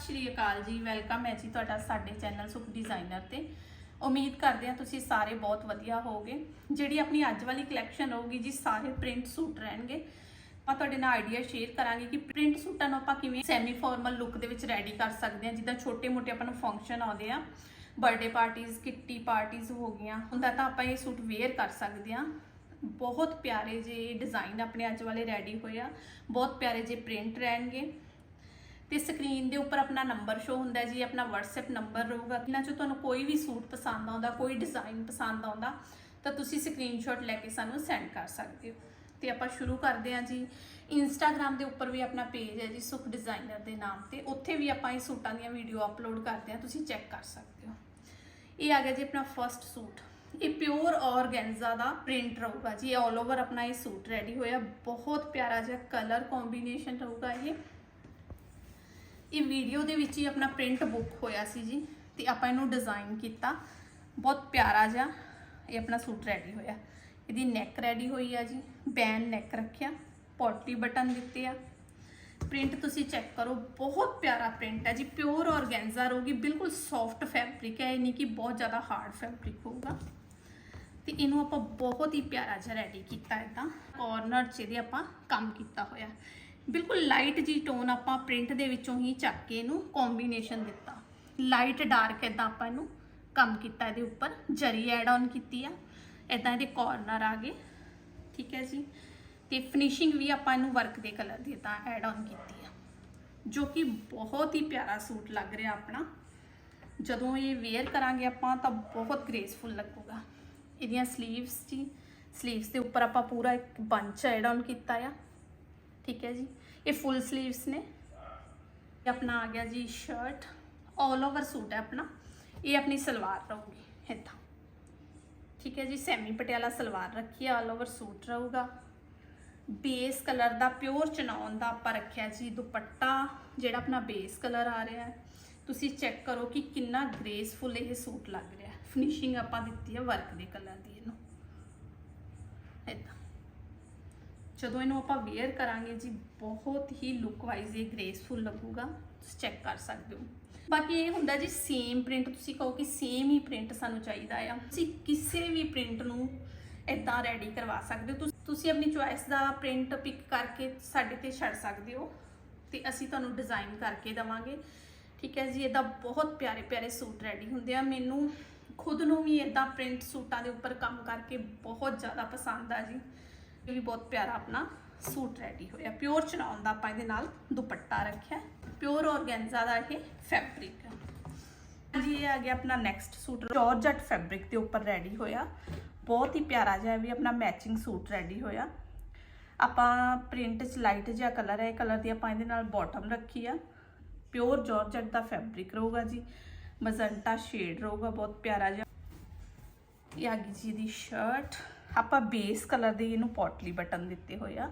ਸਤਿ ਸ਼੍ਰੀ ਅਕਾਲ ਜੀ ਵੈਲਕਮ ਹੈ ਜੀ ਤੁਹਾਡਾ ਸਾਡੇ ਚੈਨਲ ਸੁਖ ਡਿਜ਼ਾਈਨਰ ਤੇ। ਉਮੀਦ ਕਰਦੇ ਹਾਂ ਤੁਸੀਂ ਸਾਰੇ ਬਹੁਤ ਵਧੀਆ ਹੋਵੋਗੇ। ਜਿਹੜੀ ਆਪਣੀ ਅੱਜ ਵਾਲੀ ਕਲੈਕਸ਼ਨ ਹੋਊਗੀ ਜੀ, ਸਾਰੇ ਪ੍ਰਿੰਟ ਸੂਟ ਰਹਿਣਗੇ। ਆਪਾਂ ਤੁਹਾਡੇ ਨਾਲ ਆਈਡੀਆ ਸ਼ੇਅਰ ਕਰਾਂਗੇ ਕਿ ਪ੍ਰਿੰਟ ਸੂਟਾਂ ਨੂੰ ਆਪਾਂ ਕਿਵੇਂ ਸੈਮੀ ਫਾਰਮਲ ਲੁੱਕ ਦੇ ਵਿੱਚ ਰੈਡੀ ਕਰ ਸਕਦੇ ਹਾਂ। ਜਿੱਦਾਂ ਛੋਟੇ-ਮੋਟੇ ਆਪਾਂ ਨੂੰ ਫੰਕਸ਼ਨ ਆਉਂਦੇ ਆ ਬਰਥਡੇ ਪਾਰਟੀਆਂ ਕਿੱਟੀ ਪਾਰਟੀਆਂ ਹੋ ਗਈਆਂ। ਹੁੰਦਾ ਤਾਂ ਆਪਾਂ ਇਹ ਸੂਟ ਵੇਅਰ ਕਰ ਸਕਦੇ ਹਾਂ। ਬਹੁਤ ਪਿਆਰੇ ਜੇ ਡਿਜ਼ਾਈਨ ਆਪਣੇ ਅੱਜ ਵਾਲੇ ਰੈਡੀ ਹੋਏ ਆ। ਬਹੁਤ ਪਿਆਰੇ ਜੇ ਪ੍ਰਿੰਟ ਰਹਿਣਗੇ। ਤੇ ਸਕਰੀਨ ਦੇ ਉੱਪਰ ਆਪਣਾ ਨੰਬਰ ਸ਼ੋ ਹੁੰਦਾ ਜੀ, ਆਪਣਾ WhatsApp ਨੰਬਰ ਰਹੂਗਾ। ਇਹਨਾਂ ਚੋਂ ਤੁਹਾਨੂੰ ਕੋਈ ਵੀ ਸੂਟ ਪਸੰਦ ਆਉਂਦਾ, ਕੋਈ ਡਿਜ਼ਾਈਨ ਪਸੰਦ ਆਉਂਦਾ, ਤਾਂ ਤੁਸੀਂ ਸਕਰੀਨਸ਼ਾਟ ਲੈ ਕੇ ਸਾਨੂੰ ਸੈਂਡ ਕਰ ਸਕਦੇ ਹੋ। ਤੇ ਆਪਾਂ ਸ਼ੁਰੂ ਕਰਦੇ ਹਾਂ ਜੀ। ਇੰਸਟਾਗ੍ਰam ਦੇ ਉੱਪਰ ਵੀ ਆਪਣਾ ਪੇਜ ਹੈ ਜੀ, ਸੁਖ ਡਿਜ਼ਾਈਨਰ ਦੇ ਨਾਮ ਤੇ। ਉੱਥੇ ਵੀ ਆਪਾਂ ਇਹ ਸੂਟਾਂ ਦੀਆਂ ਵੀਡੀਓ ਅਪਲੋਡ ਕਰਦੇ ਹਾਂ, ਤੁਸੀਂ ਚੈੱਕ ਕਰ ਸਕਦੇ ਹੋ। ਇਹ ਆ ਗਿਆ ਜੀ ਆਪਣਾ ਫਰਸਟ ਸੂਟ। ਇਹ ਪਿਓਰ ਔਰਗੈਂਜ਼ਾ ਦਾ ਪ੍ਰਿੰਟ ਰਹੂਗਾ ਜੀ। ਇਹ ਆਲ ਓਵਰ ਆਪਣਾ ਇਹ ਸੂਟ ਰੈਡੀ ਹੋਇਆ। ਬਹੁਤ ਪਿਆਰਾ ਜਿਹਾ ਕਲਰ ਕੰਬੀਨੇਸ਼ਨ ਰਹੂਗਾ ਇਹ। ਇਹ ਵੀਡੀਓ ਦੇ ਵਿੱਚ ਹੀ ਆਪਣਾ ਪ੍ਰਿੰਟ ਬੁੱਕ ਹੋਇਆ ਸੀ ਜੀ ਤੇ ਆਪਾਂ ਇਹਨੂੰ ਡਿਜ਼ਾਈਨ ਕੀਤਾ। ਬਹੁਤ ਪਿਆਰਾ ਜਿਹਾ ਇਹ ਆਪਣਾ ਸੂਟ ਰੈਡੀ ਹੋਇਆ। ਇਹਦੀ ਨੈਕ ਰੈਡੀ ਹੋਈ ਆ ਜੀ ਬੈਨ ਨੈਕ ਰੱਖਿਆ ਪੋਟਲੀ ਬਟਨ ਦਿੱਤੇ ਆ। ਪ੍ਰਿੰਟ ਤੁਸੀਂ ਚੈੱਕ ਕਰੋ, ਬਹੁਤ ਪਿਆਰਾ ਪ੍ਰਿੰਟ ਹੈ ਜੀ ਪਿਓਰ ਔਰਗੈਂਜ਼ਾ ਰਹੂਗੀ, ਬਿਲਕੁਲ ਸੌਫਟ ਫੈਬਰਿਕ ਹੈ ਇਹ ਨਹੀਂ ਕਿ ਬਹੁਤ ਜ਼ਿਆਦਾ ਹਾਰਡ ਫੈਬਰਿਕ ਹੋਊਗਾ। ਤੇ ਇਹਨੂੰ ਆਪਾਂ ਬਹੁਤ ਹੀ ਪਿਆਰਾ ਜਿਹਾ ਰੈਡੀ ਕੀਤਾ ਇਦਾਂ। ਕਾਰਨਰ 'ਚ ਇਹਦੇ ਆਪਾਂ ਕੰਮ ਕੀਤਾ ਹੋਇਆ। ਬਿਲਕੁਲ ਲਾਈਟ ਜੀ ਟੋਨ ਆਪਾਂ ਪ੍ਰਿੰਟ ਦੇ ਵਿੱਚੋਂ ਹੀ ਚੱਕ ਕੇ ਇਹਨੂੰ ਕੰਬੀਨੇਸ਼ਨ ਦਿੱਤਾ। ਲਾਈਟ ਡਾਰਕ ਇਦਾਂ ਆਪਾਂ ਇਹਨੂੰ ਕੰਮ ਕੀਤਾ ਇਹਦੇ ਉੱਪਰ। ਜਰੀ ਐਡ ਆਨ ਕੀਤੀ ਆ। ਇਦਾਂ ਇਹਦੇ ਕਾਰਨਰ ਆ ਗਏ। ਠੀਕ ਹੈ ਜੀ। ਤੇ ਫਿਨਿਸ਼ਿੰਗ ਵੀ ਆਪਾਂ ਇਹਨੂੰ ਵਰਕ ਦੇ ਕਲਰ ਦੀ ਤਾਂ ਐਡ ਆਨ ਕੀਤੀ ਆ। ਜੋ ਕਿ ਬਹੁਤ ਹੀ ਪਿਆਰਾ ਸੂਟ ਲੱਗ ਰਿਹਾ ਆਪਣਾ। ਜਦੋਂ ਇਹ ਵੇਅਰ ਕਰਾਂਗੇ ਆਪਾਂ ਤਾਂ ਬਹੁਤ ਗ੍ਰੇਸਫੁਲ ਲੱਗੂਗਾ। ਇਹਦੀਆਂ 슬ੀਵਸ ਜੀ। 슬ੀਵਸ ਦੇ ਉੱਪਰ ਆਪਾਂ ਪੂਰਾ ਇੱਕ ਬੰਚ ਐਡ ਆਨ ਕੀਤਾ ਆ। ਠੀਕ ਹੈ ਜੀ ਇਹ ਫੁੱਲ 슬ੀਵਸ ਨੇ ਇਹ ਆਪਣਾ ਆ ਗਿਆ ਜੀ ਸ਼ਰਟ ਆਲ ਓਵਰ ਸੂਟ ਹੈ ਆਪਣਾ ਇਹ ਆਪਣੀ ਸਲਵਾਰ ਰਹੂਗੀ ਇਦਾਂ ਠੀਕ ਹੈ ਜੀ ਸੈਮੀ ਪਟਿਆਲਾ ਸਲਵਾਰ ਰੱਖੀ ਹੈ ਆਲ ਓਵਰ ਸੂਟ ਰਹੂਗਾ ਬੇਸ ਕਲਰ ਦਾ ਪਿਓਰ ਚਨੌਨ ਦਾ ਆਪਾਂ ਰੱਖਿਆ ਜੀ ਦੁਪੱਟਾ ਜਿਹੜਾ ਆਪਣਾ ਬੇਸ ਕਲਰ ਆ ਰਿਹਾ ਹੈ ਤੁਸੀਂ ਚੈੱਕ ਕਰੋ ਕਿ ਕਿੰਨਾ ਗ੍ਰੇਸਫੁਲ ਇਹ ਸੂਟ ਲੱਗ ਰਿਹਾ ਹੈ ਫਿਨਿਸ਼ਿੰਗ ਆਪਾਂ ਦਿੱਤੀ ਹੈ ਵਰਕ ਦੇ ਕਲਰ ਦੀ ਇਹਨੂੰ ਇਦਾਂ ਜਦੋਂ ਇਹਨੂੰ ਆਪਾਂ ਵੇਅਰ ਕਰਾਂਗੇ ਜੀ, ਬਹੁਤ ਹੀ ਲੁੱਕ ਵਾਈਜ਼ ਇਹ ਗ੍ਰੇਸਫੁਲ ਲੱਗੂਗਾ, ਤੁਸੀਂ ਚੈੱਕ ਕਰ ਸਕਦੇ ਹੋ। ਬਾਕੀ ਇਹ ਹੁੰਦਾ ਜੀ ਸੇਮ ਪ੍ਰਿੰਟ ਤੁਸੀਂ ਕਹੋ ਕਿ ਸੇਮ ਹੀ ਪ੍ਰਿੰਟ ਸਾਨੂੰ ਚਾਹੀਦਾ ਆ। ਤੁਸੀਂ ਕਿਸੇ ਵੀ ਪ੍ਰਿੰਟ ਨੂੰ ਇਦਾਂ ਰੈਡੀ ਕਰਵਾ ਸਕਦੇ ਹੋ। ਤੁਸ- ਤੁਸੀਂ ਆਪਣੀ ਚੁਆਇਸ ਦਾ ਪ੍ਰਿੰਟ ਪਿਕ ਕਰਕੇ ਸਾਡੇ ਤੇ ਛੱਡ ਸਕਦੇ ਹੋ ਤੇ ਅਸੀਂ ਤੁਹਾਨੂੰ ਡਿਜ਼ਾਈਨ ਕਰਕੇ ਦਵਾਂਗੇ। ਠੀਕ ਹੈ ਜੀ, ਇਹਦਾ ਬਹੁਤ ਪਿਆਰੇ ਪਿਆਰੇ ਸੂਟ ਰੈਡੀ ਹੁੰਦੇ ਆ। ਮੈਨੂੰ ਖੁਦ ਨੂੰ ਵੀ ਇਦਾਂ ਪ੍ਰਿੰਟ ਸੂਟਾਂ ਦੇ ਉੱਪਰ ਕੰਮ ਕਰਕੇ ਬਹੁਤ ਜ਼ਿਆਦਾ ਪਸੰਦ ਆ ਜੀ। ਇਹ ਵੀ ਬਹੁਤ ਪਿਆਰਾ ਆਪਣਾ ਸੂਟ ਰੈਡੀ ਹੋਇਆ। ਪਿਓਰ ਚਨਾਉਣ ਦਾ ਆਪਾਂ ਇਹਦੇ ਨਾਲ ਦੁਪੱਟਾ ਰੱਖਿਆ। ਪਿਓਰ ਔਰਗੈਂਜ਼ਾ ਦਾ ਇਹ ਫੈਬਰਿਕ ਹੈ ਜੀ ਇਹ ਆ ਗਿਆ ਆਪਣਾ ਨੈਕਸਟ ਸੂਟ। ਜੋਰਜਟ ਫੈਬਰਿਕ ਦੇ ਉੱਪਰ ਰੈਡੀ ਹੋਇਆ। ਬਹੁਤ ਹੀ ਪਿਆਰਾ ਜਿਹਾ ਵੀ ਆਪਣਾ ਮੈਚਿੰਗ ਸੂਟ ਰੈਡੀ ਹੋਇਆ। ਆਪਾਂ ਪ੍ਰਿੰਟ 'ਚ ਲਾਈਟ ਜਿਹਾ ਕਲਰ ਹੈ, ਇਹ ਕਲਰ ਦੀ ਆਪਾਂ ਇਹਦੇ ਨਾਲ ਬਾਟਮ ਰੱਖੀ ਆ। ਪਿਓਰ ਜੋਰਜਟ ਦਾ ਫੈਬਰਿਕ ਰਹੂਗਾ ਜੀ। ਮਜ਼ੰਟਾ ਸ਼ੇਡ ਰਹੂਗਾ, ਬਹੁਤ ਪਿਆਰਾ ਜਿਹਾ। ਇਹ ਆ ਗਈ ਜੀ ਦੀ ਸ਼ਰਟ ਆਪਾਂ ਬੇਸ ਕਲਰ ਦੇ ਇਹਨੂੰ ਪੋਟਲੀ ਬਟਨ ਦਿੱਤੇ ਹੋਏ ਆ।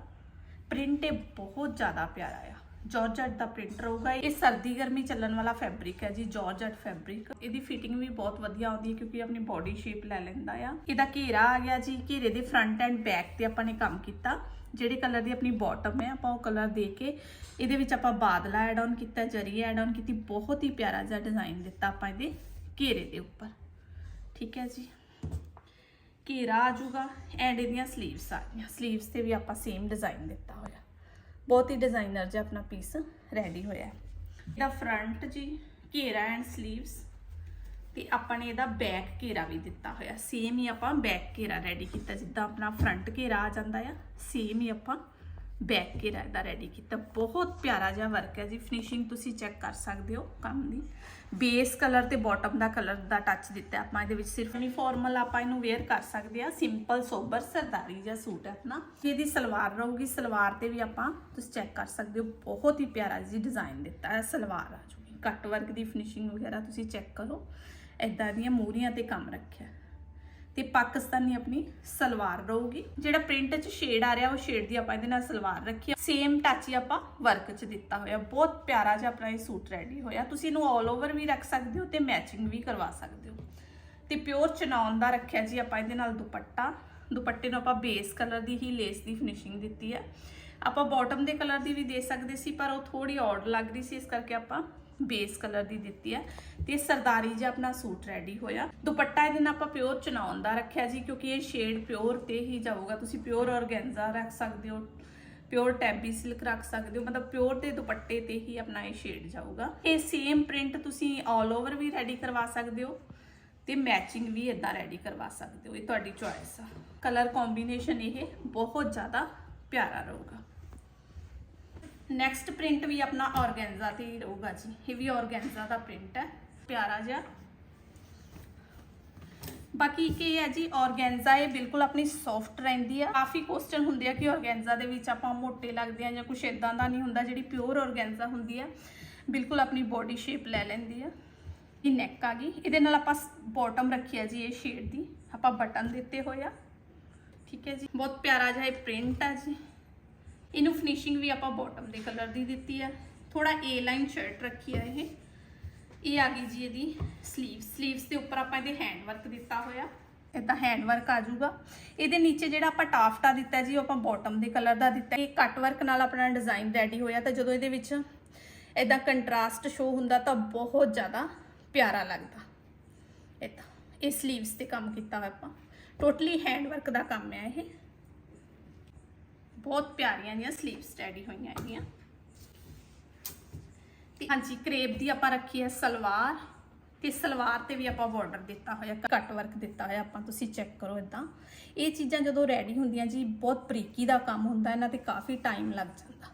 ਪ੍ਰਿੰਟ ਇਹ ਬਹੁਤ ਜ਼ਿਆਦਾ ਪਿਆਰਾ ਆ। ਜਾਰਜਟ ਦਾ ਪ੍ਰਿੰਟ ਰਹੂਗਾ ਇਹ। ਸਰਦੀ ਗਰਮੀ ਚੱਲਣ ਵਾਲਾ ਫੈਬਰਿਕ ਹੈ ਜੀ ਜਾਰਜਟ ਫੈਬਰਿਕ ਇਹਦੀ ਫਿਟਿੰਗ ਵੀ ਬਹੁਤ ਵਧੀਆ ਆਉਂਦੀ ਹੈ ਕਿਉਂਕਿ ਆਪਣੀ ਬਾਡੀ ਸ਼ੇਪ ਲੈ ਲੈਂਦਾ ਆ। ਇਹਦਾ ਘੇਰਾ ਆ ਗਿਆ ਜੀ, ਘੇਰੇ ਦੇ ਫਰੰਟ ਐਂਡ ਬੈਕ ਤੇ ਆਪਾਂ ਨੇ ਕੰਮ ਕੀਤਾ। ਜਿਹੜੇ ਕਲਰ ਦੀ ਆਪਣੀ ਬਾਟਮ ਹੈ, ਆਪਾਂ ਉਹ ਕਲਰ ਦੇ ਕੇ ਇਹਦੇ ਵਿੱਚ ਆਪਾਂ ਬਾਦਲਾ ਐਡ ਆਨ ਕੀਤਾ, ਜਰੀ ਐਡ ਆਨ ਕੀਤੀ। ਬਹੁਤ ਹੀ ਪਿਆਰਾ ਜਿਹਾ ਡਿਜ਼ਾਈਨ ਦਿੱਤਾ ਆਪਾਂ ਇਹਦੇ ਘੇਰੇ ਦੇ ਉੱਪਰ। ਠੀਕ ਹੈ ਜੀ। ਘੇਰਾ ਆ ਜੂਗਾ ਐਂਡ ਇਹਦੀਆਂ ਸਲੀਵਸ ਆ ਗਈਆਂ ਸਲੀਵਸ ਤੇ ਵੀ ਆਪਾਂ ਸੇਮ ਡਿਜ਼ਾਈਨ ਦਿੱਤਾ ਹੋਇਆ। ਬਹੁਤ ਹੀ ਡਿਜ਼ਾਈਨਰ ਜਿਹਾ ਆਪਣਾ ਪੀਸ ਰੈਡੀ ਹੋਇਆ ਇਹਦਾ ਫਰੰਟ ਜੀ ਘੇਰਾ ਐਂਡ ਸਲੀਵਸ ਤੇ ਆਪਾਂ ਨੇ ਇਹਦਾ ਬੈਕ ਘੇਰਾ ਵੀ ਦਿੱਤਾ ਹੋਇਆ। ਸੇਮ ਹੀ ਆਪਾਂ ਬੈਕ ਘੇਰਾ ਰੈਡੀ ਕੀਤਾ, ਜਿੱਦਾਂ ਆਪਣਾ ਫਰੰਟ ਘੇਰਾ ਆ ਜਾਂਦਾ ਆ ਸੇਮ ਹੀ ਆਪਾਂ ਬੈਕ ਘੇਰਾ ਇਹਦਾ ਰੈਡੀ ਕੀਤਾ। ਬਹੁਤ ਪਿਆਰਾ ਜਿਹਾ ਵਰਕ ਹੈ ਜੀ। ਫਿਨਿਸ਼ਿੰਗ ਤੁਸੀਂ ਚੈੱਕ ਕਰ ਸਕਦੇ ਹੋ ਕੰਮ ਦੀ। ਬੇਸ ਕਲਰ ਤੇ ਬਾਟਮ ਦਾ ਕਲਰ ਦਾ ਟੱਚ ਦਿੱਤਾ ਆਪਾਂ। ਇਹਦੇ ਵਿੱਚ ਸਿਰਫ ਨਹੀਂ ਫਾਰਮਲ ਆਪਾਂ ਇਹਨੂੰ ਵੇਅਰ ਕਰ ਸਕਦੇ ਆ ਸਿੰਪਲ ਸੋਬਰ ਸਰਦਾਰੀ ਜਿਹਾ ਸੂਟ ਹੈ ਆਪਣਾ। ਇਹਦੀ ਸਲਵਾਰ ਰਹੂਗੀ। ਸਲਵਾਰ ਤੇ ਵੀ ਆਪਾਂ ਤੁਸੀਂ ਚੈੱਕ ਕਰ ਸਕਦੇ ਹੋ। ਬਹੁਤ ਹੀ ਪਿਆਰਾ ਜੀ ਡਿਜ਼ਾਈਨ ਦਿੱਤਾ ਹੈ ਸਲਵਾਰ ਆ ਜੂਗੀ ਕੱਟ ਵਰਕ ਦੀ ਫਿਨਿਸ਼ਿੰਗ ਵਗੈਰਾ ਤੁਸੀਂ ਚੈੱਕ ਕਰੋ। ਇਦਾਂ ਦੀਆਂ ਮੂਰੀਆਂ ਤੇ ਕੰਮ ਰੱਖਿਆ। ਤੇ ਪਾਕਿਸਤਾਨੀ ਆਪਣੀ ਸਲਵਾਰ ਰਹੂਗੀ। ਜਿਹੜਾ ਪ੍ਰਿੰਟ 'ਚ ਸ਼ੇਡ ਆ ਰਿਹਾ, ਉਹ ਸ਼ੇਡ ਦੀ ਆਪਾਂ ਇਹਦੇ ਨਾਲ ਸਲਵਾਰ ਰੱਖੀ ਸੇਮ ਟੱਚ ਹੀ ਆਪਾਂ ਵਰਕ 'ਚ ਦਿੱਤਾ ਹੋਇਆ। ਬਹੁਤ ਪਿਆਰਾ ਜਿਹਾ ਆਪਣਾ ਇਹ ਸੂਟ ਰੈਡੀ ਹੋਇਆ। ਤੁਸੀਂ ਇਹਨੂੰ ਆਲ ਓਵਰ ਵੀ ਰੱਖ ਸਕਦੇ ਹੋ ਤੇ ਮੈਚਿੰਗ ਵੀ ਕਰਵਾ ਸਕਦੇ ਹੋ। ਤੇ ਪਿਓਰ ਚਨੌਨ ਦਾ ਰੱਖਿਆ ਜੀ ਆਪਾਂ ਇਹਦੇ ਨਾਲ ਦੁਪੱਟਾ। ਦੁਪੱਟੇ ਨੂੰ ਆਪਾਂ ਬੇਸ ਕਲਰ ਦੀ ਹੀ ਲੇਸ ਦੀ ਫਿਨਿਸ਼ਿੰਗ ਦਿੱਤੀ ਹੈ ਆਪਾਂ ਬਾਟਮ ਦੇ ਕਲਰ ਦੀ ਵੀ ਦੇ ਸਕਦੇ ਸੀ, ਪਰ ਉਹ ਥੋੜੀ ਔਡ ਲੱਗ ਰਹੀ ਸੀ, ਇਸ ਕਰਕੇ ਆਪਾਂ ਬੇਸ ਕਲਰ ਦੀ ਦਿੱਤੀ ਹੈ ਤੇ ਸਰਦਾਰੀ ਜਿਹਾ ਆਪਣਾ ਸੂਟ ਰੈਡੀ ਹੋਇਆ। ਦੁਪੱਟਾ ਇਹਦੇ ਨਾਲ ਆਪਾਂ ਪਿਓਰ ਚਨਾਉਣ ਦਾ ਰੱਖਿਆ ਜੀ, ਕਿਉਂਕਿ ਇਹ ਸ਼ੇਡ ਪਿਓਰ ਤੇ ਹੀ ਜਾਊਗਾ। ਤੁਸੀਂ ਪਿਓਰ ਔਰਗੈਂਜ਼ਾ ਰੱਖ ਸਕਦੇ ਹੋ ਪਿਓਰ ਟੈਬੀ ਸਿਲਕ ਰੱਖ ਸਕਦੇ ਹੋ, ਮਤਲਬ ਪਿਓਰ ਦੇ ਦੁਪੱਟੇ ਤੇ ਹੀ ਆਪਣਾ ਇਹ ਸ਼ੇਡ ਜਾਊਗਾ। ਇਹ ਸੇਮ ਪ੍ਰਿੰਟ ਤੁਸੀਂ ਆਲ ਓਵਰ ਵੀ ਰੈਡੀ ਕਰਵਾ ਸਕਦੇ ਹੋ ਤੇ ਮੈਚਿੰਗ ਵੀ ਇਦਾਂ ਰੈਡੀ ਕਰਵਾ ਸਕਦੇ ਹੋ। ਇਹ ਤੁਹਾਡੀ ਚੋਇਸ ਆ। ਕਲਰ ਕੰਬੀਨੇਸ਼ਨ ਇਹ ਬਹੁਤ ਜ਼ਿਆਦਾ ਪਿਆਰਾ ਰਹੂਗਾ। ਨੈਕਸਟ ਪ੍ਰਿੰਟ ਵੀ ਆਪਣਾ ਔਰਗੈਂਜ਼ਾ ਤੇ ਹੀ ਰਹੂਗਾ ਜੀ। ਇਹ ਵੀ ਔਰਗੈਂਜ਼ਾ ਦਾ ਪ੍ਰਿੰਟ ਹੈ। ਪਿਆਰਾ ਜਿਹਾ। ਬਾਕੀ ਇੱਕ ਇਹ ਹੈ ਜੀ ਔਰਗੈਂਜ਼ਾ ਇਹ ਬਿਲਕੁਲ ਆਪਣੀ ਸੌਫਟ ਰਹਿੰਦੀ ਆ। ਕਾਫੀ ਕੁਐਸਚਨ ਹੁੰਦੇ ਆ ਕਿ ਔਰਗੈਂਜ਼ਾ ਦੇ ਵਿੱਚ ਆਪਾਂ ਮੋਟੇ ਲੱਗਦੇ ਆ ਜਾਂ ਕੁਝ ਇਦਾਂ ਦਾ ਨਹੀਂ ਹੁੰਦਾ ਜਿਹੜੀ ਪਿਓਰ ਔਰਗੈਂਜ਼ਾ ਹੁੰਦੀ ਆ। ਬਿਲਕੁਲ ਆਪਣੀ ਬੋਡੀ ਸ਼ੇਪ ਲੈ ਲੈਂਦੀ ਆ। ਇਹ ਨੈਕ ਆ ਗਈ। ਇਹਦੇ ਨਾਲ ਆਪਾਂ ਬਾਟਮ ਰੱਖੀ ਆ ਜੀ ਇਹ ਸ਼ੇਡ ਦੀ। ਆਪਾਂ ਬਟਨ ਦਿੱਤੇ ਹੋਏ ਆ। ਠੀਕ ਹੈ ਜੀ। ਬਹੁਤ ਪਿਆਰਾ ਜਿਹਾ ਇਹ ਪ੍ਰਿੰਟ ਆ ਜੀ। ਇਹਨੂੰ ਫਿਨਿਸ਼ਿੰਗ ਵੀ ਆਪਾਂ ਬਾਟਮ ਦੇ ਕਲਰ ਦੀ ਦਿੱਤੀ ਆ। ਥੋੜਾ ਏ ਲਾਈਨ ਸ਼ਰਟ ਰੱਖੀ ਹੈ ਇਹ। ਇਹ ਆ ਗਈ ਜੀ ਇਹਦੀ ਸਲੀਵ ਸਲੀਵਸ ਦੇ ਉੱਪਰ ਆਪਾਂ ਇਹਦੇ ਹੈਂਡ ਵਰਕ ਦਿੱਤਾ ਹੋਇਆ। ਇਦਾਂ ਹੈਂਡ ਵਰਕ ਆ ਜਾਊਗਾ। ਇਹਦੇ ਨੀਚੇ ਜਿਹੜਾ ਆਪਾਂ ਟਾਫਟਾ ਦਿੱਤਾ ਜੀ, ਉਹ ਆਪਾਂ ਬਾਟਮ ਦੇ ਕਲਰ ਦਾ ਦਿੱਤਾ। ਇਹ ਕੱਟ ਵਰਕ ਨਾਲ ਆਪਣਾ ਡਿਜ਼ਾਈਨ ਰੈਡੀ ਹੋਇਆ ਤਾਂ ਜਦੋਂ ਇਹਦੇ ਵਿੱਚ ਇਦਾਂ ਕੰਟਰਾਸਟ ਸ਼ੋ ਹੁੰਦਾ ਤਾਂ ਬਹੁਤ ਜ਼ਿਆਦਾ ਪਿਆਰਾ ਲੱਗਦਾ। ਇਦਾਂ ਇਹ ਸਲੀਵਸ ਤੇ ਕੰਮ ਕੀਤਾ ਹੋਇਆ ਆਪਾਂ। ਟੋਟਲੀ ਹੈਂਡ ਵਰਕ ਦਾ ਕੰਮ ਹੈ ਇਹ। ਬਹੁਤ ਪਿਆਰੀਆਂ ਜੀਆਂ ਸਲੀਵਸ ਰੈਡੀ ਹੋਈਆਂ ਇਹਦੀਆਂ। ਤੇ ਹਾਂਜੀ, ਕਰੇਪ ਦੀ ਆਪਾਂ ਰੱਖੀ ਹੈ ਸਲਵਾਰ। ਤੇ ਸਲਵਾਰ ਤੇ ਵੀ ਆਪਾਂ ਬਾਰਡਰ ਦਿੱਤਾ ਹੋਇਆ ਕੱਟ ਵਰਕ ਦਿੱਤਾ ਹੋਇਆ, ਆਪਾਂ ਤੁਸੀਂ ਚੈੱਕ ਕਰੋ ਇਦਾਂ ਇਹ ਚੀਜ਼ਾਂ ਜਦੋਂ ਰੈਡੀ ਹੁੰਦੀਆਂ ਜੀ, ਬਹੁਤ ਬਰੀਕੀ ਦਾ ਕੰਮ ਹੁੰਦਾ, ਇਹਨਾਂ ਤੇ ਕਾਫੀ ਟਾਈਮ ਲੱਗ ਜਾਂਦਾ।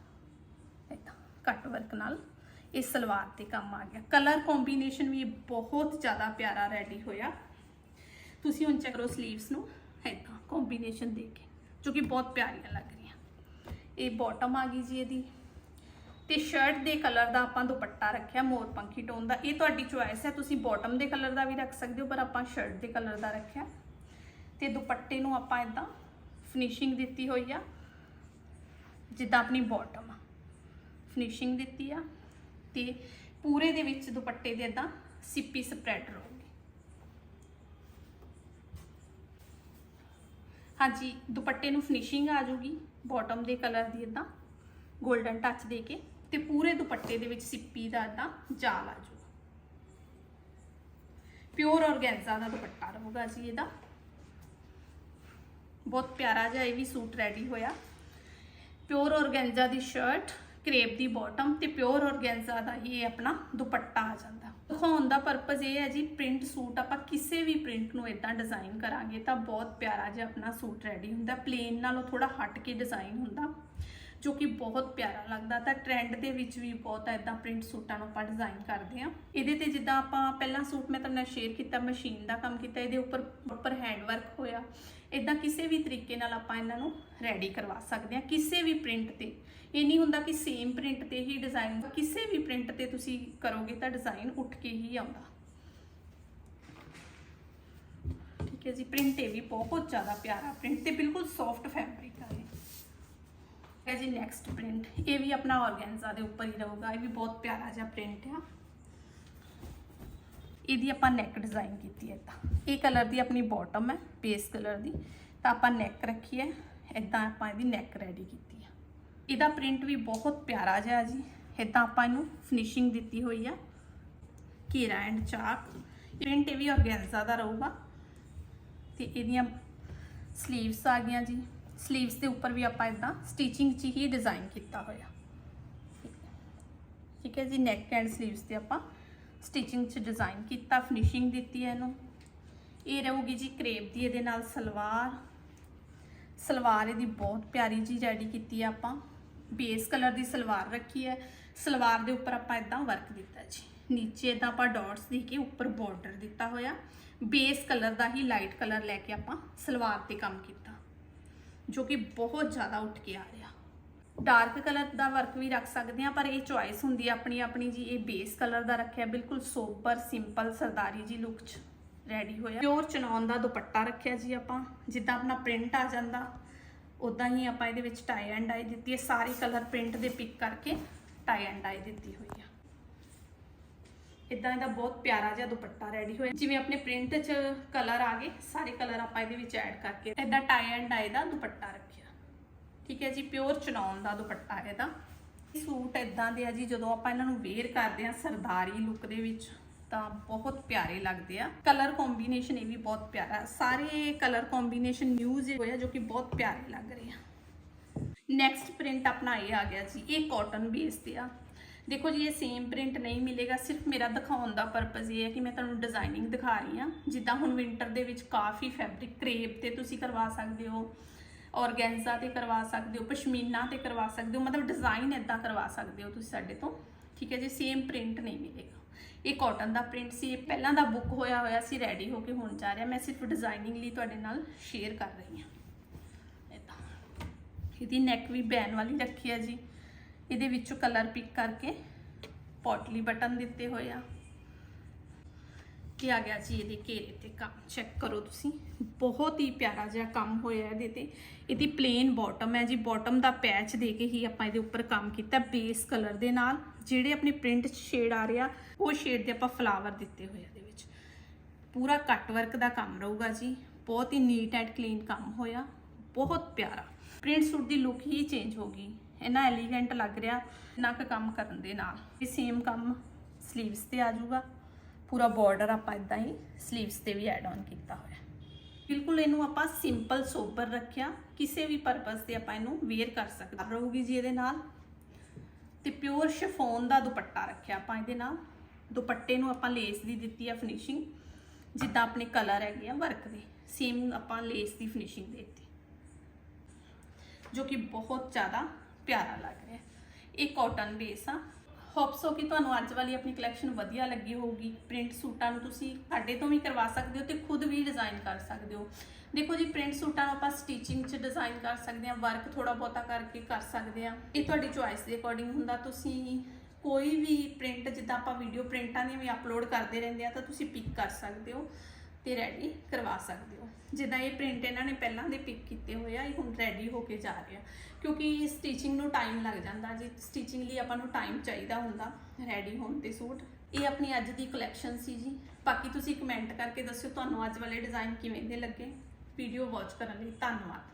ਇਦਾਂ ਕੱਟ ਵਰਕ ਨਾਲ ਇਹ ਸਲਵਾਰ ਤੇ ਕੰਮ ਆ ਗਿਆ। ਕਲਰ ਕੰਬੀਨੇਸ਼ਨ ਵੀ ਬਹੁਤ ਜ਼ਿਆਦਾ ਪਿਆਰਾ ਰੈਡੀ ਹੋਇਆ। ਤੁਸੀਂ ਹੁਣ ਚੈੱਕ ਕਰੋ 슬ੀਵਸ ਨੂੰ। ਇਦਾਂ ਕੰਬੀਨੇਸ਼ਨ ਦੇ ਕੇ, ਜੋ ਕਿ ਬਹੁਤ ਪਿਆਰੀਆਂ ਲੱਗ ਰਹੀਆਂ। ਇਹ ਬਾਟਮ ਆ ਗਈ ਜੀ ਇਹਦੀ। ਤੇ ਸ਼ਰਟ ਦੇ ਕਲਰ ਦਾ ਆਪਾਂ ਦੁਪੱਟਾ ਰੱਖਿਆ, ਮੋਰ ਪੰਖੀ ਟੋਨ ਦਾ। ਇਹ ਤੁਹਾਡੀ ਚੁਆਇਸ ਹੈ, ਤੁਸੀਂ ਬਾਟਮ ਦੇ ਕਲਰ ਦਾ ਵੀ ਰੱਖ ਸਕਦੇ ਹੋ, ਪਰ ਆਪਾਂ ਸ਼ਰਟ ਦੇ ਕਲਰ ਦਾ ਰੱਖਿਆ। ਤੇ ਦੁਪੱਟੇ ਨੂੰ ਆਪਾਂ ਇਦਾਂ ਫਿਨਿਸ਼ਿੰਗ ਦਿੱਤੀ ਹੋਈ ਆ। ਜਿੱਦਾਂ ਆਪਣੀ ਬਾਟਮ ਫਿਨਿਸ਼ਿੰਗ ਦਿੱਤੀ ਆ। ਤੇ ਪੂਰੇ ਦੇ ਵਿੱਚ ਦੁਪੱਟੇ ਦੇ ਇਦਾਂ ਸਿੱਪੀ ਸਪਰੈਡ ਰਹੂਗੀ। ਹਾਂਜੀ, ਦੁਪੱਟੇ ਨੂੰ ਫਿਨਿਸ਼ਿੰਗ ਆ ਜਾਊਗੀ ਬਾਟਮ ਦੇ ਕਲਰ ਦੀ ਇਦਾਂ 골ਡਨ ਟੱਚ ਦੇ ਕੇ, ਤੇ ਪੂਰੇ ਦੁਪੱਟੇ ਦੇ ਵਿੱਚ ਸਿੱਪੀ ਦਾ ਇਦਾਂ ਜਾਲ ਆ ਜਾਊਗਾ। ਪਿਓਰ ਔਰਗੈਂਜ਼ਾ ਦਾ ਦੁਪੱਟਾ ਰਹੂਗਾ ਜੀ ਇਹਦਾ। ਬਹੁਤ ਪਿਆਰਾ ਜਿਹਾ ਇਹ ਵੀ ਸੂਟ ਰੈਡੀ ਹੋਇਆ। ਪਿਓਰ ਔਰਗੈਂਜ਼ਾ ਦੀ ਸ਼ਰਟ ਕਰੇਪ ਦੀ ਬਾਟਮ ਤੇ ਪਿਓਰ ਔਰਗੈਂਜ਼ਾ ਦਾ ਹੀ ਇਹ ਆਪਣਾ ਦੁਪੱਟਾ ਆ ਜਾਂਦਾ। ਦਿਖਾਉਣ ਦਾ ਪਰਪਸ ਇਹ ਹੈ ਜੀ ਪ੍ਰਿੰਟ ਸੂਟ ਆਪਾਂ ਕਿਸੇ ਵੀ ਪ੍ਰਿੰਟ ਨੂੰ ਇਦਾਂ ਡਿਜ਼ਾਈਨ ਕਰਾਂਗੇ ਤਾਂ ਬਹੁਤ ਪਿਆਰਾ ਜਿਹਾ ਆਪਣਾ ਸੂਟ ਰੈਡੀ ਹੁੰਦਾ। ਪਲੇਨ ਨਾਲੋਂ ਥੋੜਾ ਹਟ ਕੇ ਡਿਜ਼ਾਈਨ ਹੁੰਦਾ। ਜੋ ਕਿ ਬਹੁਤ ਪਿਆਰਾ ਲੱਗਦਾ। ਤਾਂ ਟ੍ਰੈਂਡ ਦੇ ਵਿੱਚ ਵੀ ਬਹੁਤ ਐਦਾਂ ਪ੍ਰਿੰਟ ਸੂਟਾਂ ਨੂੰ ਆਪਾਂ ਡਿਜ਼ਾਈਨ ਕਰਦੇ ਆ ਇਹਦੇ ਤੇ ਜਿੱਦਾਂ ਆਪਾਂ ਪਹਿਲਾਂ ਸੂਟ ਮੈਂ ਤੁਹਾਨੂੰ ਸ਼ੇਅਰ ਕੀਤਾ ਮਸ਼ੀਨ ਦਾ ਕੰਮ ਕੀਤਾ, ਇਹਦੇ ਉੱਪਰ ਪ੍ਰੋਪਰ ਹੈਂਡ ਵਰਕ ਹੋਇਆ। ਇਦਾਂ ਕਿਸੇ ਵੀ ਤਰੀਕੇ ਨਾਲ ਆਪਾਂ ਇਹਨਾਂ ਨੂੰ ਰੈਡੀ ਕਰਵਾ ਸਕਦੇ ਆ ਕਿਸੇ ਵੀ ਪ੍ਰਿੰਟ ਤੇ। ਇਹ ਨਹੀਂ ਹੁੰਦਾ ਕਿ ਸੇਮ ਪ੍ਰਿੰਟ ਤੇ ਹੀ ਡਿਜ਼ਾਈਨ ਕਿਸੇ ਵੀ ਪ੍ਰਿੰਟ ਤੇ ਤੁਸੀਂ ਕਰੋਗੇ ਤਾਂ ਡਿਜ਼ਾਈਨ ਉੱਠ ਕੇ ਹੀ ਆਉਂਦਾ। ਠੀਕ ਹੈ ਜੀ ਪ੍ਰਿੰਟ ਇਹ ਵੀ ਬਹੁਤ ਜ਼ਿਆਦਾ ਪਿਆਰਾ ਪ੍ਰਿੰਟ ਤੇ ਬਿਲਕੁਲ ਸੌਫਟ ਫੈਬਰਿਕ ਆ ਹੈ ਜੀ ਨੈਕਸਟ ਪ੍ਰਿੰਟ ਇਹ ਵੀ ਆਪਣਾ ਔਰਗੈਂਜ਼ਾ ਦੇ ਉੱਪਰ ਹੀ ਰਹੂਗਾ। ਇਹ ਵੀ ਬਹੁਤ ਪਿਆਰਾ ਜਿਹਾ ਪ੍ਰਿੰਟ ਆ। ਇਹਦੀ ਆਪਾਂ ਨੈਕ ਡਿਜ਼ਾਈਨ ਕੀਤੀ ਹੈ ਤਾਂ। ਇਹ ਕਲਰ ਦੀ ਆਪਣੀ ਬਾਟਮ ਹੈ ਬੇਸ ਕਲਰ ਦੀ। ਤਾਂ ਆਪਾਂ ਨੈਕ ਰੱਖੀ ਹੈ। ਇਦਾਂ ਆਪਾਂ ਇਹਦੀ ਨੈਕ ਰੈਡੀ ਕੀਤੀ ਆ। ਇਹਦਾ ਪ੍ਰਿੰਟ ਵੀ ਬਹੁਤ ਪਿਆਰਾ ਜਿਹਾ ਜੀ। ਇਦਾਂ ਆਪਾਂ ਇਹਨੂੰ ਫਿਨਿਸ਼ਿੰਗ ਦਿੱਤੀ ਹੋਈ ਆ। ਘੇਰਾ ਐਂਡ ਚਾਕ। ਪ੍ਰਿੰਟ ਇਹ ਵੀ ਔਰਗੈਂਜ਼ਾ ਦਾ ਰਹੂਗਾ। ਤੇ ਇਹਦੀਆਂ ਸਲੀਵਸ ਆ ਗਈਆਂ ਜੀ। ਸਲੀਵਸ ਦੇ ਉੱਪਰ ਵੀ ਆਪਾਂ ਇਦਾਂ ਸਟਿਚਿੰਗ 'ਚ ਹੀ ਡਿਜ਼ਾਈਨ ਕੀਤਾ ਹੋਇਆ। ਠੀਕ ਹੈ ਜੀ ਨੈਕ ਐਂਡ ਸਲੀਵਸ ਤੇ ਆਪਾਂ ਸਟਿਚਿੰਗ 'ਚ ਡਿਜ਼ਾਈਨ ਕੀਤਾ ਫਿਨਿਸ਼ਿੰਗ ਦਿੱਤੀ ਹੈ ਇਹਨੂੰ। ਇਹ ਰਹੂਗੀ ਜੀ ਕਰੇਪ ਦੀ, ਇਹਦੇ ਨਾਲ ਸਲਵਾਰ। ਸਲਵਾਰ ਇਹਦੀ ਬਹੁਤ ਪਿਆਰੀ ਜੀ ਰੈਡੀ ਕੀਤੀ ਹੈ ਆਪਾਂ। ਬੇਸ ਕਲਰ ਦੀ ਸਲਵਾਰ ਰੱਖੀ ਹੈ। ਸਲਵਾਰ ਦੇ ਉੱਪਰ ਆਪਾਂ ਇਦਾਂ ਵਰਕ ਦਿੱਤਾ ਜੀ। ਨੀਚੇ ਇਦਾਂ ਆਪਾਂ ਡਾਟਸ ਦੇ ਕੇ ਉੱਪਰ ਬਾਰਡਰ ਦਿੱਤਾ ਹੋਇਆ। ਬੇਸ ਕਲਰ ਦਾ ਹੀ ਲਾਈਟ ਕਲਰ ਲੈ ਕੇ ਆਪਾਂ ਸਲਵਾਰ ਤੇ ਕੰਮ ਕੀਤਾ। ਜੋ ਕਿ ਬਹੁਤ ਜ਼ਿਆਦਾ ਉੱਠ ਕੇ ਆ ਰਿਹਾ। ਡਾਰਕ ਕਲਰ ਦਾ ਵਰਕ ਵੀ ਰੱਖ ਸਕਦੇ ਆ ਪਰ ਇਹ ਚੁਆਇਸ ਹੁੰਦੀ ਹੈ ਆਪਣੀ ਆਪਣੀ ਜੀ, ਇਹ ਬੇਸ ਕਲਰ ਦਾ ਰੱਖਿਆ। ਬਿਲਕੁਲ ਸੋਬਰ ਸਿੰਪਲ ਸਰਦਾਰੀ ਜੀ ਲੁੱਕ 'ਚ ਰੈਡੀ ਹੋਇਆ। ਪਿਓਰ ਚਨੌਨ ਦਾ ਦੁਪੱਟਾ ਰੱਖਿਆ ਜੀ ਆਪਾਂ, ਜਿੱਦਾਂ ਆਪਣਾ ਪ੍ਰਿੰਟ ਆ ਜਾਂਦਾ ਉਦਾਂ ਹੀ ਆਪਾਂ ਇਹਦੇ ਵਿੱਚ ਟਾਈ ਐਂਡ ਆਈ ਦਿੱਤੀ ਹੈ। ਸਾਰੇ ਕਲਰ ਪ੍ਰਿੰਟ ਦੇ ਪਿਕ ਕਰਕੇ ਟਾਈ ਐਂਡ ਆਈ ਦਿੱਤੀ ਹੋਈ ਹੈ। ਇਦਾਂ ਇਹਦਾ ਬਹੁਤ ਪਿਆਰਾ ਜਿਹਾ ਦੁਪੱਟਾ ਰੈਡੀ ਹੋਇਆ। ਜਿਵੇਂ ਆਪਣੇ ਪ੍ਰਿੰਟ 'ਚ ਕਲਰ ਆ ਗਏ, ਸਾਰੇ ਕਲਰ ਆਪਾਂ ਇਹਦੇ ਵਿੱਚ ਐਡ ਕਰਕੇ ਇਦਾਂ ਟਾਈ ਐਂਡ ਆਈ ਦਾ ਦੁਪੱਟਾ ਰੱਖਿਆ। ਠੀਕ ਹੈ ਜੀ ਪਿਓਰ ਚਨੌਨ ਦਾ ਦੁਪੱਟਾ ਇਹਦਾ। ਸੂਟ ਇਦਾਂ ਦੇ ਆ ਜੀ, ਜਦੋਂ ਆਪਾਂ ਇਹਨਾਂ ਨੂੰ ਵੇਅਰ ਕਰਦੇ ਆ ਸਰਦਾਰੀ ਲੁੱਕ ਦੇ ਵਿੱਚ, ਤਾਂ ਬਹੁਤ ਪਿਆਰੇ ਲੱਗਦੇ ਆ। ਕਲਰ ਕੰਬੀਨੇਸ਼ਨ ਇਹ ਵੀ ਬਹੁਤ ਪਿਆਰਾ। ਸਾਰੇ ਕਲਰ ਕੰਬੀਨੇਸ਼ਨ ਯੂਜ਼ ਹੋਇਆ ਜੋ ਕਿ ਬਹੁਤ ਪਿਆਰੇ ਲੱਗ ਰਹੇ ਆ। ਨੈਕਸਟ ਪ੍ਰਿੰਟ ਆਪਣਾ ਇਹ ਆ ਗਿਆ ਜੀ, ਇਹ ਕਾਟਨ ਬੇਸ ਤੇ ਆ। ਦੇਖੋ ਜੀ, ਇਹ ਸੇਮ ਪ੍ਰਿੰਟ ਨਹੀਂ ਮਿਲੇਗਾ, ਸਿਰਫ ਮੇਰਾ ਦਿਖਾਉਣ ਦਾ ਪਰਪਸ ਇਹ ਹੈ ਕਿ ਮੈਂ ਤੁਹਾਨੂੰ ਡਿਜ਼ਾਈਨਿੰਗ ਦਿਖਾ ਰਹੀ ਹਾਂ। ਜਿੱਦਾਂ ਹੁਣ ਵਿੰਟਰ ਦੇ ਵਿੱਚ ਕਾਫੀ ਫੈਬਰਿਕ ਕਰੇਪ ਤੇ ਤੁਸੀਂ ਕਰਵਾ ਸਕਦੇ ਹੋ ਔਰਗੈਂਜ਼ਾ ਤੇ ਕਰਵਾ ਸਕਦੇ ਹੋ, ਪਸ਼ਮੀਨਾ ਤੇ ਕਰਵਾ ਸਕਦੇ ਹੋ, ਮਤਲਬ ਡਿਜ਼ਾਈਨ ਇਦਾਂ ਕਰਵਾ ਸਕਦੇ ਹੋ ਤੁਸੀਂ ਸਾਡੇ ਤੋਂ। ਠੀਕ ਹੈ ਜੀ ਸੇਮ ਪ੍ਰਿੰਟ ਨਹੀਂ ਮਿਲੇਗਾ। ਇਹ ਕਾਟਨ ਦਾ ਪ੍ਰਿੰਟ ਸੀ, ਇਹ ਪਹਿਲਾਂ ਦਾ ਬੁੱਕ ਹੋਇਆ ਹੋਇਆ ਸੀ ਰੈਡੀ ਹੋ ਕੇ ਹੁਣ ਜਾ ਰਿਹਾ। ਮੈਂ ਸਿਰਫ ਡਿਜ਼ਾਈਨਿੰਗ ਲਈ ਤੁਹਾਡੇ ਨਾਲ ਸ਼ੇਅਰ ਕਰ ਰਹੀ ਹਾਂ। ਏਦਾਂ। ਇਹਦੀ ਨੈਕ ਵੀ ਬੈਨ ਵਾਲੀ ਰੱਖੀ ਹੈ ਜੀ। ਇਹਦੇ ਵਿੱਚੋਂ ਕਲਰ ਪਿਕ ਕਰਕੇ ਪੋਟਲੀ ਬਟਨ ਦਿੱਤੇ ਹੋਏ ਆ। ਕੀ ਆ ਗਿਆ ਜੀ ਇਹਦੇ ਘੇਰੇ ਤੇ ਕੰਮ। ਚੈੱਕ ਕਰੋ ਤੁਸੀਂ। ਬਹੁਤ ਹੀ ਪਿਆਰਾ ਜਿਹਾ ਕੰਮ ਹੋਇਆ ਇਹਦੇ ਤੇ। ਇਹਦੀ ਪਲੇਨ ਬਾਟਮ ਹੈ ਜੀ। ਬਾਟਮ ਦਾ ਪੈਚ ਦੇ ਕੇ ਹੀ ਆਪਾਂ ਇਹਦੇ ਉੱਪਰ ਕੰਮ ਕੀਤਾ ਬੇਸ ਕਲਰ ਦੇ ਨਾਲ। ਜਿਹੜੇ ਆਪਣੇ ਪ੍ਰਿੰਟ 'ਚ ਸ਼ੇਡ ਆ ਰਿਹਾ, ਉਹ ਸ਼ੇਡ ਦੇ ਆਪਾਂ ਫਲਾਵਰ ਦਿੱਤੇ ਹੋਏ ਆ ਇਹਦੇ ਵਿੱਚ। ਪੂਰਾ ਕੱਟ ਵਰਕ ਦਾ ਕੰਮ ਰਹੂਗਾ ਜੀ। ਬਹੁਤ ਹੀ ਨੀਟ ਐਂਡ ਕਲੀਨ ਕੰਮ ਹੋਇਆ। ਬਹੁਤ ਪਿਆਰਾ। ਪ੍ਰਿੰਟ ਸੂਟ ਦੀ ਲੁੱਕ ਹੀ ਚੇਂਜ ਹੋ ਗਈ। ਇਹਨਾਂ ਐਲੀਗੈਂਟ ਲੱਗ ਰਿਹਾ ਨਾ ਕੁ ਕੰਮ ਕਰਨ ਦੇ ਨਾਲ। ਇਹ ਸੇਮ ਕੰਮ 슬ੀਵਸ ਤੇ ਆ ਜਾਊਗਾ। ਪੂਰਾ ਬਾਰਡਰ ਆਪਾਂ ਇਦਾਂ ਹੀ 슬ੀਵਸ ਤੇ ਵੀ ਐਡ ਆਨ ਕੀਤਾ ਹੋਇਆ। ਬਿਲਕੁਲ ਇਹਨੂੰ ਆਪਾਂ ਸਿੰਪਲ ਸੋਬਰ ਰੱਖਿਆ। ਕਿਸੇ ਵੀ ਪਰਪਸ ਤੇ ਆਪਾਂ ਇਹਨੂੰ ਵੇਅਰ ਕਰ ਸਕਦੇ ਰਹੂਗੀ ਜੀ ਇਹਦੇ ਨਾਲ। ਤੇ ਪਿਓਰ ਸ਼ਿਫੋਨ ਦਾ ਦੁਪੱਟਾ ਰੱਖਿਆ ਆਪਾਂ ਇਹਦੇ ਨਾਲ। ਦੁਪੱਟੇ ਨੂੰ ਆਪਾਂ ਲੇਸ ਦੀ ਦਿੱਤੀ ਆ ਫਿਨਿਸ਼ਿੰਗ ਜਿੱਦਾਂ ਆਪਣੇ ਕਲਰ ਹੈਗੇ ਆ ਵਰਕ ਦੇ। ਸੇਮ ਆਪਾਂ ਲੇਸ ਦੀ ਫਿਨਿਸ਼ਿੰਗ ਦੇ ਦਿੱਤੀ। ਜੋ ਕਿ ਬਹੁਤ ਜ਼ਿਆਦਾ ਪਿਆਰਾ ਲੱਗ ਰਿਹਾ ਇਹ ਕਾਟਨ ਬੇਸ ਆ। ਹੋਪ ਸੋ ਕਿ ਤੁਹਾਨੂੰ ਅੱਜ ਵਾਲੀ ਆਪਣੀ ਕਲੈਕਸ਼ਨ ਵਧੀਆ ਲੱਗੀ ਹੋਊਗੀ। ਪ੍ਰਿੰਟ ਸੂਟਾਂ ਨੂੰ ਤੁਸੀਂ ਸਾਡੇ ਤੋਂ ਵੀ ਕਰਵਾ ਸਕਦੇ ਹੋ ਤੇ ਖੁਦ ਵੀ ਡਿਜ਼ਾਈਨ ਕਰ ਸਕਦੇ ਹੋ। ਦੇਖੋ ਜੀ ਪ੍ਰਿੰਟ ਸੂਟਾਂ ਨੂੰ ਆਪਾਂ ਸਟਿਚਿੰਗ 'ਚ ਡਿਜ਼ਾਈਨ ਕਰ ਸਕਦੇ ਹਾਂ ਵਰਕ ਥੋੜਾ ਬਹੁਤਾ ਕਰਕੇ ਕਰ ਸਕਦੇ ਹਾਂ। ਇਹ ਤੁਹਾਡੀ ਚੁਆਇਸ ਦੇ ਅਕੋਰਡਿੰਗ ਹੁੰਦਾ। ਤੁਸੀਂ ਕੋਈ ਵੀ ਪ੍ਰਿੰਟ ਜਿੱਦਾਂ ਆਪਾਂ ਵੀਡੀਓ ਪ੍ਰਿੰਟਾਂ ਦੀਆਂ ਵੀ ਅਪਲੋਡ ਕਰਦੇ ਰਹਿੰਦੇ ਆ, ਤਾਂ ਤੁਸੀਂ ਪਿਕ ਕਰ ਸਕਦੇ ਹੋ। ਤੇ ਰੈਡੀ ਕਰਵਾ ਸਕਦੇ ਹੋ। ਜਿੱਦਾਂ ਇਹ ਪ੍ਰਿੰਟ ਇਹਨਾਂ ਨੇ ਪਹਿਲਾਂ ਦੇ ਪਿਕ ਕੀਤੇ ਹੋਏ ਆ, ਇਹ ਹੁਣ ਰੈਡੀ ਹੋ ਕੇ ਜਾ ਰਿਹਾ ਕਿਉਂਕਿ ਸਟਿਚਿੰਗ ਨੂੰ ਟਾਈਮ ਲੱਗ ਜਾਂਦਾ, ਜੀ ਸਟਿਚਿੰਗ ਲਈ ਆਪਾਂ ਨੂੰ ਟਾਈਮ ਚਾਹੀਦਾ ਹੁੰਦਾ ਰੈਡੀ ਹੋਣ ਤੇ ਸੂਟ। ਇਹ ਆਪਣੀ ਅੱਜ ਦੀ ਕਲੈਕਸ਼ਨ ਸੀ ਜੀ। ਬਾਕੀ ਤੁਸੀਂ ਕਮੈਂਟ ਕਰਕੇ ਦੱਸਿਓ, ਤੁਹਾਨੂੰ ਅੱਜ ਵਾਲੇ ਡਿਜ਼ਾਈਨ ਕਿਵੇਂ ਦੇ ਲੱਗੇ। ਵੀਡੀਓ ਵਾਚ ਕਰਨ ਲਈ ਧੰਨਵਾਦ।